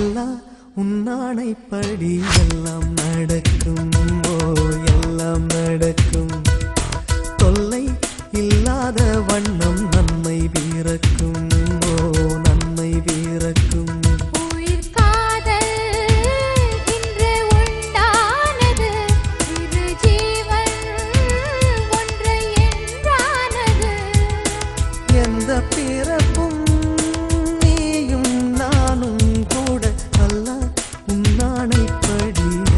அல்லா உன்னானைப்படி எல்லாம் நடக்கும். ஓ எல்லாம் நடக்கும். தொல்லை இல்லாத வண்ணம் நன்மை பிறக்கும். ஓ நன்மை பிறக்கும். எந்த பிறப்பு ஆணைப்படி